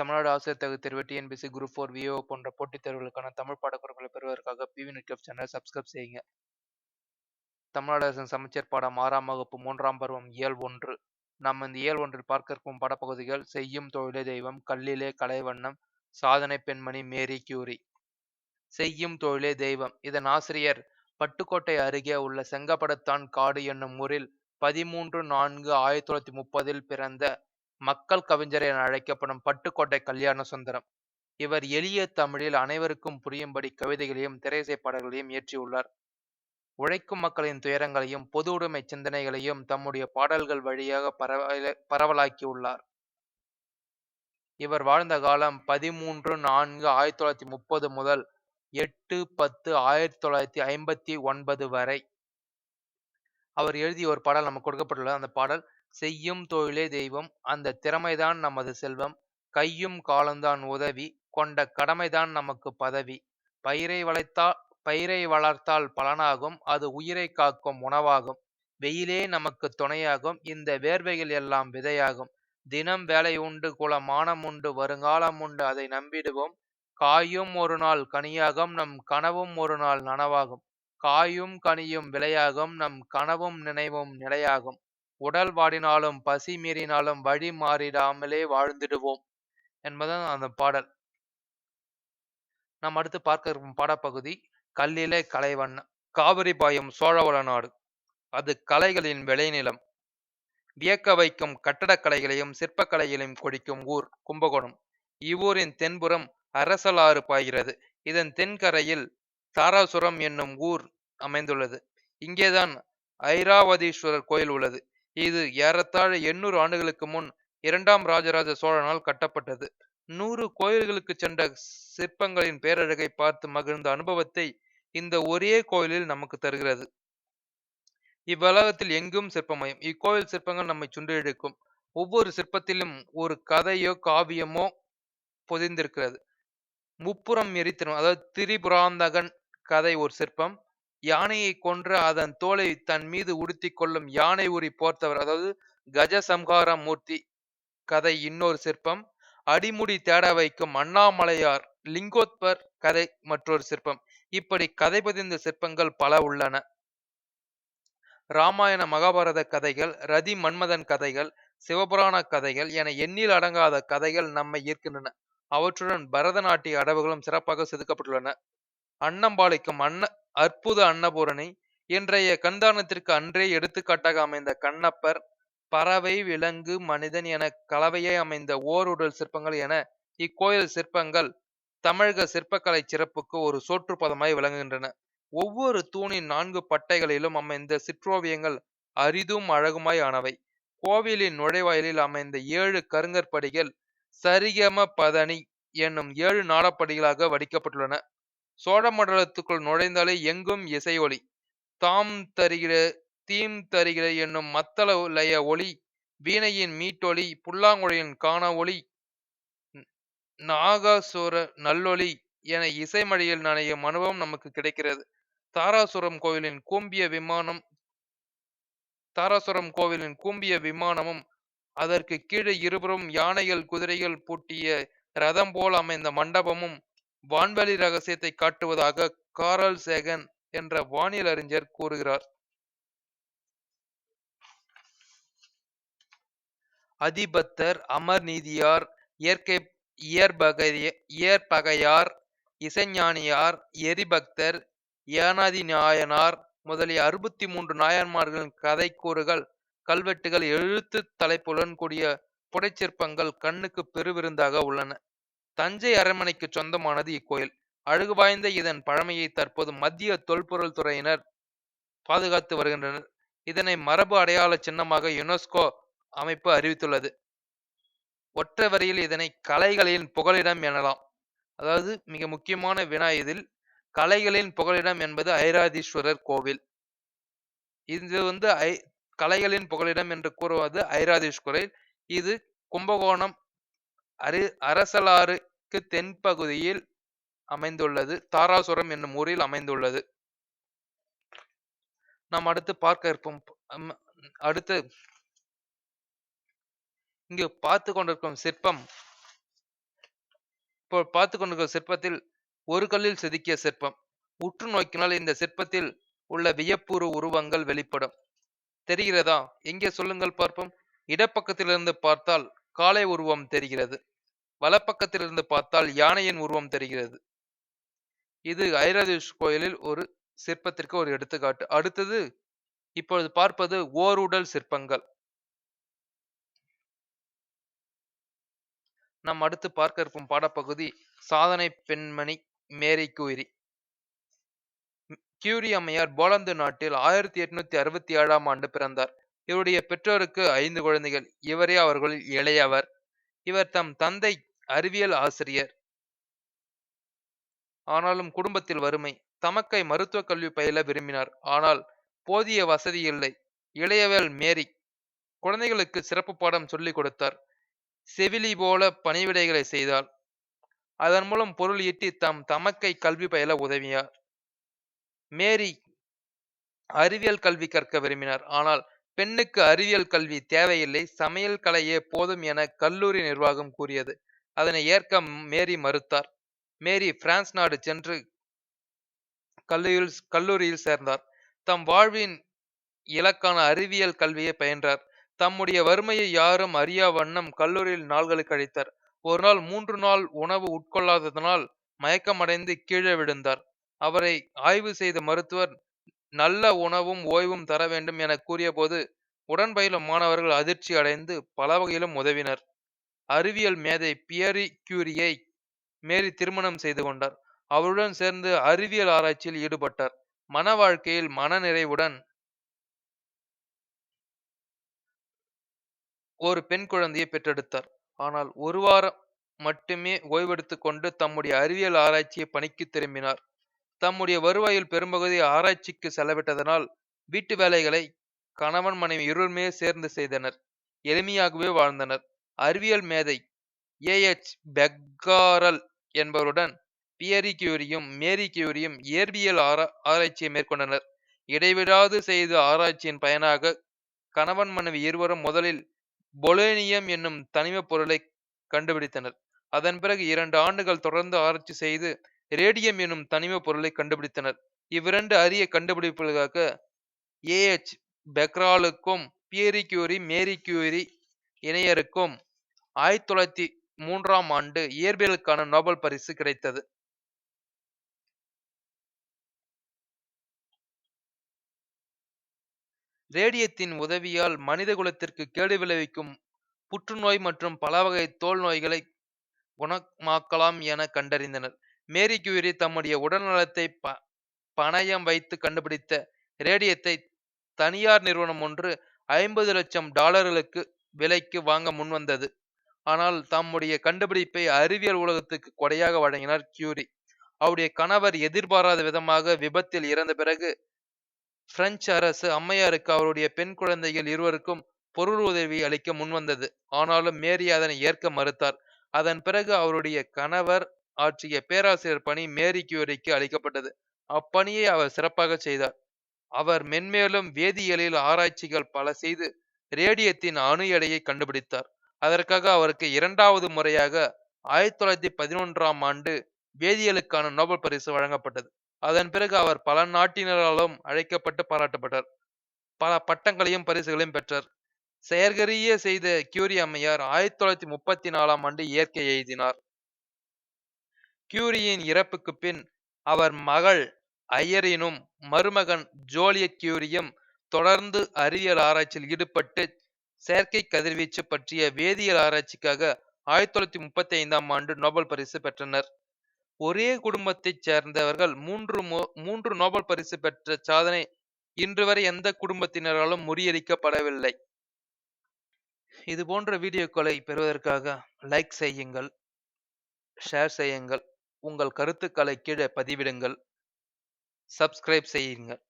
தமிழ்நாடு ஆசிரியர் தகுதி தேர்வு டிஎன்பிசி குரூப் ஃபோர் விஓ போன்ற போட்டித் தேர்வுகளுக்கான தமிழ் பாடக்குறிப்புகளை பெறுவதற்காக பிவி நெட்கப் சேனல் சப்ஸ்கிரைப் செய்யுங்க. தமிழ்நாடு அரசின் சமச்சீர் பாடம் ஆறாம் வகுப்பு மூன்றாம் பருவம் இயல் ஒன்று. நாம் இந்த இயல் ஒன்றில் பார்க்க இருக்கும் பாடப்பகுதிகள் செய்யும் தொழிலே தெய்வம் கல்லிலே கலைவண்ணம் சாதனை பெண்மணி மேரி கியூரி. செய்யும் தொழிலே தெய்வம். இதன் ஆசிரியர் பட்டுக்கோட்டை அருகே உள்ள செங்கப்படத்தான் காடு என்னும் ஊரில் பதிமூன்று நான்கு ஆயிரத்தி தொள்ளாயிரத்தி முப்பதில் பிறந்த மக்கள் கவிஞர் என அழைக்கப்படும் பட்டுக்கோட்டை கல்யாண சுந்தரம். இவர் எளிய தமிழில் அனைவருக்கும் புரியும்படி கவிதைகளையும் திரைசை பாடல்களையும் இயற்றியுள்ளார் உழைக்கும் மக்களின் துயரங்களையும் பொது உடைமை சிந்தனைகளையும் தம்முடைய பாடல்கள் வழியாக பரவல பரவலாக்கியுள்ளார் இவர் வாழ்ந்த காலம் பதிமூன்று நான்கு ஆயிரத்தி தொள்ளாயிரத்தி முப்பது முதல் எட்டு பத்து ஆயிரத்தி தொள்ளாயிரத்தி ஐம்பத்தி ஒன்பது வரை. அவர் எழுதிய ஒரு பாடல் நமக்கு கொடுக்கப்பட்டுள்ளது. அந்த பாடல் செய்யும் தொழிலே தெய்வம். அந்த திறமைதான் நமது செல்வம். கையும் காலந்தான் உதவி. கொண்ட கடமைதான் நமக்கு பதவி. பயிரை வளைத்தால் பயிரை வளர்த்தால் பலனாகும். அது உயிரை காக்கும் உணவாகும். வெயிலே நமக்கு துணையாகும். இந்த வேர்வைகள் எல்லாம் விதையாகும். தினம் வேலை உண்டு குலமானம் உண்டு வருங்காலம் உண்டு அதை நம்பிடுவோம். காயும் ஒரு நாள் கனியாகும் நம் கனவும் ஒரு நாள் நனவாகும். காயும் கனியும் விளையாகும் நம் கனவும் நினைவும் நிலையாகும். உடல் வாடினாலும் பசி மீறினாலும் வழி மாறிடாமலே வாழ்ந்திடுவோம் என்பதுதான் அந்த பாடல். நாம் அடுத்து பார்க்க இருக்கும் பாடப்பகுதி கல்லிலே கலைவண்ணம் காவிரி பாயும் சோழவள நாடு. அது கலைகளின் விளைநிலம். வியக்க வைக்கும் கட்டடக்கலைகளையும் சிற்பக்கலைகளையும் கொடிக்கும் ஊர் கும்பகோணம். இவ்வூரின் தென்புறம் அரசலாறு பாய்கிறது. இதன் தென்கரையில் தாராசுரம் என்னும் ஊர் அமைந்துள்ளது. இங்கேதான் ஐராவதீஸ்வரர் கோயில் உள்ளது. இது ஏறத்தாழ எண்ணூறு ஆண்டுகளுக்கு முன் இரண்டாம் ராஜராஜ சோழனால் கட்டப்பட்டது. நூறு கோயில்களுக்கு சென்ற சிற்பங்களின் பேரழகை பார்த்து மகிழ்ந்த அனுபவத்தை இந்த ஒரே கோயிலில் நமக்கு தருகிறது. இவ்வுலகத்தில் எங்கும் சிற்பமயம். இக்கோயில் சிற்பங்கள் நம்மை சுண்டிழுக்கும் ஒவ்வொரு சிற்பத்திலும் ஒரு கதையோ காவியமோ பொதிந்திருக்கிறது. முப்புறம் எரித்திரும் அதாவது திரிபுராந்தகன் கதை ஒரு சிற்பம். யானையை கொன்று அதன் தோலை தன் மீது உடுத்தி கொள்ளும் யானை உரி போர்த்தவர். அதாவது கஜ சம்ஹார மூர்த்தி கதை இன்னொரு சிற்பம். அடிமுடி தேட வைக்கும் அண்ணாமலையார் லிங்கோத்பர் கதை மற்றொரு சிற்பம். இப்படி கதை பதிந்த சிற்பங்கள் பல உள்ளன. ராமாயண மகாபாரத கதைகள் ரதி மன்மதன் கதைகள் சிவபுராண கதைகள் என எண்ணில் அடங்காத கதைகள் நம்மை ஈர்க்கின்றன. அவற்றுடன் பரதநாட்டிய அடவுகளும் சிறப்பாக செதுக்கப்பட்டுள்ளன. அன்னம்பாளிக்கும் அன்ன அற்புத அன்னபூரணி இன்றைய கண்தானத்திற்கு அன்றே எடுத்துக்காட்டாக அமைந்த கண்ணப்பர் பறவை விலங்கு மனிதன் என கலவையே அமைந்த ஓருடல் சிற்பங்கள் என இக்கோயில் சிற்பங்கள் தமிழக சிற்பக்கலை சிறப்புக்கு ஒரு சோற்றுப்பதமாய் விளங்குகின்றன. ஒவ்வொரு தூணின் நான்கு பட்டைகளிலும் அமைந்த சிற்றோவியங்கள் அரிதும் அழகுமாய் ஆனவை கோவிலின் நுழைவாயிலில் அமைந்த ஏழு கருங்கற்படிகள் சரிகம பதனி என்னும் ஏழு நாடப்படிகளாக வடிக்கப்பட்டுள்ளன. சோழ மண்டலத்துக்குள் நுழைந்தாலே எங்கும் இசை ஒளி தாம் தருகிற தீம் தருகிற என்னும் மத்தள லய ஒளி வீணையின் மீட்டொலி புல்லாங்குழையின் காண ஒளி நாகாசுர நல்லொளி என இசைமழையில் நனையும் அனுபவம் நமக்கு கிடைக்கிறது. தாராசுரம் கோவிலின் கூம்பிய விமானம் தாராசுரம் கோவிலின் கூம்பிய விமானமும் அதற்கு கீழே இருபுறம் யானைகள் குதிரைகள் பூட்டிய ரதம் போல் அமைந்த மண்டபமும் வான்வெளி ரகசியத்தை காட்டுவதாக காரல் சேகன் என்ற வானியல் அறிஞர் கூறுகிறார். அதிபத்தர் அமர் நீதியார் இயற்கை இயற்பகைய இயற்பகையார் இசைஞானியார் எரிபக்தர் ஏனாதி நாயனார் முதலிய அறுபத்தி மூன்று நாயன்மார்களின் கதை கூறுகள் கல்வெட்டுகள் எழுத்து தலைப்புடன் கூடிய புடைச்சிற்பங்கள் கண்ணுக்கு பெருவிருந்தாக உள்ளன. தஞ்சை அரண்மனைக்கு சொந்தமானது இக்கோயில். அழகு வாய்ந்த இதன் பழமையை தற்போது மத்திய தொல்பொருள் துறையினர் பாதுகாத்து வருகின்றனர். இதனை மரபு அடையாள சின்னமாக யுனெஸ்கோ அமைப்பு அறிவித்துள்ளது. ஒற்றை வரியில் இதனை கலைகளின் புகலிடம் எனலாம். அதாவது மிக முக்கியமான வினா இதில் கலைகளின் புகலிடம் என்பது ஐராதீஸ்வரர் கோவில். இது வந்து ஐ கலைகளின் புகலிடம் என்று கூறுவது ஐராதீஸ்வரர். இது கும்பகோணம் அரி அரசலாறுக்கு தென்பகுதியில் அமைந்துள்ளது. தாராசுரம் என்னும் ஊரில் அமைந்துள்ளது. நாம் அடுத்து பார்க்க இருப்போம் அடுத்து இங்கு பார்த்து கொண்டிருக்கும் சிற்பம் இப்போ பார்த்து கொண்டிருக்கும் சிற்பத்தில் ஒரு கல்லில் செதுக்கிய சிற்பம். உற்று நோக்கினால் இந்த சிற்பத்தில் உள்ள வியப்புறு உருவங்கள் வெளிப்படும். தெரிகிறதா? எங்கே சொல்லுங்கள் பார்ப்போம். இடப்பக்கத்திலிருந்து பார்த்தால் காளை உருவம் தெரிகிறது. வலப்பக்கத்திலிருந்து பார்த்தால் யானையின் உருவம் தெரிகிறது. இது ஐராதேஷ் கோயிலில் ஒரு சிற்பத்திற்கு ஒரு எடுத்துக்காட்டு. அடுத்தது இப்பொழுது பார்ப்பது ஓருடல் சிற்பங்கள். நாம் அடுத்து பார்க்க இருக்கும் பாடப்பகுதி சாதனை பெண்மணி மேரி கியூரி. கியூரி அம்மையார் போலந்து நாட்டில் ஆயிரத்தி எட்நூத்தி அறுபத்தி ஏழாம் ஆண்டு பிறந்தார். இவருடைய பெற்றோருக்கு ஐந்து குழந்தைகள். இவரே அவர்களில் இளையவர். இவர் தம் தந்தை அறிவியல் ஆசிரியர். ஆனாலும் குடும்பத்தில் வறுமை. தமக்கை மருத்துவ கல்வி பயில விரும்பினார். ஆனால் போதிய வசதி இல்லை. இளையவள் மேரி குழந்தைகளுக்கு சிறப்பு பாடம் சொல்லிக் கொடுத்தார். செவிலி போல பணிவிடைகளை செய்தாள். அதன் மூலம் பொருள் ஈட்டி தம் தமக்கை கல்வி பயில உதவியார் மேரி அறிவியல் கல்வி கற்க விரும்பினார். ஆனால் பெண்ணுக்கு அறிவியல் கல்வி தேவையில்லை. சமையல் கலையே போதும் என கல்லூரி நிர்வாகம் கூறியது. அதனை ஏற்க மேரி மறுத்தார். மேரி பிரான்ஸ் நாடு சென்று கல்லூரியில் கல்லூரியில் சேர்ந்தார். தம் வாழ்வின் இலக்கான அறிவியல் கல்வியை பயின்றார். தம்முடைய வறுமையை யாரும் அறியா வண்ணம் கல்லூரியில் நாள்களை கழித்தார் ஒரு நாள் மூன்று நாள் உணவு உட்கொள்ளாததனால் மயக்கமடைந்து கீழே விழுந்தார். அவரை ஆய்வு செய்த மருத்துவர் நல்ல உணவும் ஓய்வும் தர வேண்டும் என கூறியபோது உடன்பயிலும் மாணவர்கள் அதிர்ச்சி அடைந்து பல வகையிலும் உதவினர். அறிவியல் மேதை பியரி கியூரியை மேரி திருமணம் செய்து கொண்டார். அவருடன் சேர்ந்து அறிவியல் ஆராய்ச்சியில் ஈடுபட்டார். மன வாழ்க்கையில் மன நிறைவுடன் ஒரு பெண் குழந்தையை பெற்றெடுத்தார். ஆனால் ஒரு வாரம் மட்டுமே ஓய்வெடுத்துக் கொண்டு தம்முடைய அறிவியல் ஆராய்ச்சியை பணிக்கு திரும்பினார். தம்முடைய வருவாயில் பெரும்பகுதி ஆராய்ச்சிக்கு செலவிட்டதனால் வீட்டு வேலைகளை கணவன் மனைவி இருவருமே சேர்ந்து செய்தனர். எளிமையாகவே வாழ்ந்தனர். அறிவியல் மேதை ஏ எச் பெக்காரல் என்பவருடன் பியரி கியூரியும் மேரி கியூரியும் இயற்பியல் ஆரா ஆராய்ச்சியை மேற்கொண்டனர். இடைவிடாது செய்த ஆராய்ச்சியின் பயனாக கணவன் மனைவி இருவரும் முதலில் பொலேனியம் என்னும் தனிமப் பொருளை கண்டுபிடித்தனர். அதன் பிறகு இரண்டு ஆண்டுகள் தொடர்ந்து ஆராய்ச்சி செய்து ரேடியம் என்னும் தனிமப் பொருளை கண்டுபிடித்தனர். இவ்விரண்டு அரிய கண்டுபிடிப்புகளுக்காக ஏ எச் பெக்ராலுக்கும் பியரி கியூரி மேரி கியூரி இணையருக்கும் ஆயிரத்தி தொள்ளாயிரத்தி மூன்றாம் ஆண்டு இயற்பியலுக்கான நோபல் பரிசு கிடைத்தது. ரேடியத்தின் உதவியால் மனித குலத்திற்கு கேடு விளைவிக்கும் புற்றுநோய் மற்றும் பல வகை தோல் நோய்களை குணமாக்கலாம் என கண்டறிந்தனர். மேரி கியூரி தம்முடைய உடல்நலத்தை ப பணயம் வைத்து கண்டுபிடித்த ரேடியத்தை தனியார் நிறுவனம் ஒன்று ஐம்பது லட்சம் டாலர்களுக்கு விலைக்கு வாங்க முன்வந்தது. ஆனால் தம்முடைய கண்டுபிடிப்பை அறிவியல் உலகத்துக்கு கொடையாக வழங்கினார் கியூரி. அவருடைய கணவர் எதிர்பாராத விதமாக விபத்தில் இறந்த பிறகு பிரெஞ்சு அரசு அம்மையாருக்கு அவருடைய பெண் குழந்தைகள் இருவருக்கும் பொருள் உதவி அளிக்க முன்வந்தது. ஆனாலும் மேரி அதனை ஏற்க மறுத்தார். அதன் பிறகு அவருடைய கணவர் ஆற்றிய பேராசிரியர் பணி மேரி கியூரிக்கு அளிக்கப்பட்டது. அப்பணியை அவர் சிறப்பாக செய்தார். அவர் மென்மேலும் வேதியியலில் ஆராய்ச்சிகள் பல செய்து ரேடியத்தின் அணு எடையை கண்டுபிடித்தார். அதற்காக அவருக்கு இரண்டாவது முறையாக ஆயிரத்தி தொள்ளாயிரத்தி பதினொன்றாம் ஆண்டு வேதியியலுக்கான நோபல் பரிசு வழங்கப்பட்டது. அதன் பிறகு அவர் பல நாட்டினராலும் அழைக்கப்பட்டு பாராட்டப்பட்டார். பல பட்டங்களையும் பரிசுகளையும் பெற்றார். செயற்கரிய செய்த கியூரி அம்மையார் ஆயிரத்தி தொள்ளாயிரத்தி முப்பத்தி நாலாம் ஆண்டு இயற்கை எழுதினார். கியூரியின் இறப்புக்கு பின் அவர் மகள் ஐயரினும் மருமகன் ஜோலியட் கியூரியும் தொடர்ந்து அறிவியல் ஆராய்ச்சியில் ஈடுபட்டு செயற்கை கதிர்வீச்சு பற்றிய வேதியியல் ஆராய்ச்சிக்காக ஆயிரத்தி தொள்ளாயிரத்தி முப்பத்தி ஐந்தாம் ஆண்டு நோபல் பரிசு பெற்றனர். ஒரே குடும்பத்தைச் சேர்ந்தவர்கள் மூன்று மூன்று நோபல் பரிசு பெற்ற சாதனை இன்று வரை எந்த குடும்பத்தினராலும் முறியடிக்கப்படவில்லை. இது போன்ற வீடியோக்களை பெறுவதற்காக லைக் செய்யுங்கள் ஷேர் செய்யுங்கள் உங்கள் கருத்துக்களை கீழே பதிவிடுங்கள் சப்ஸ்கிரைப் செய்யுங்கள்.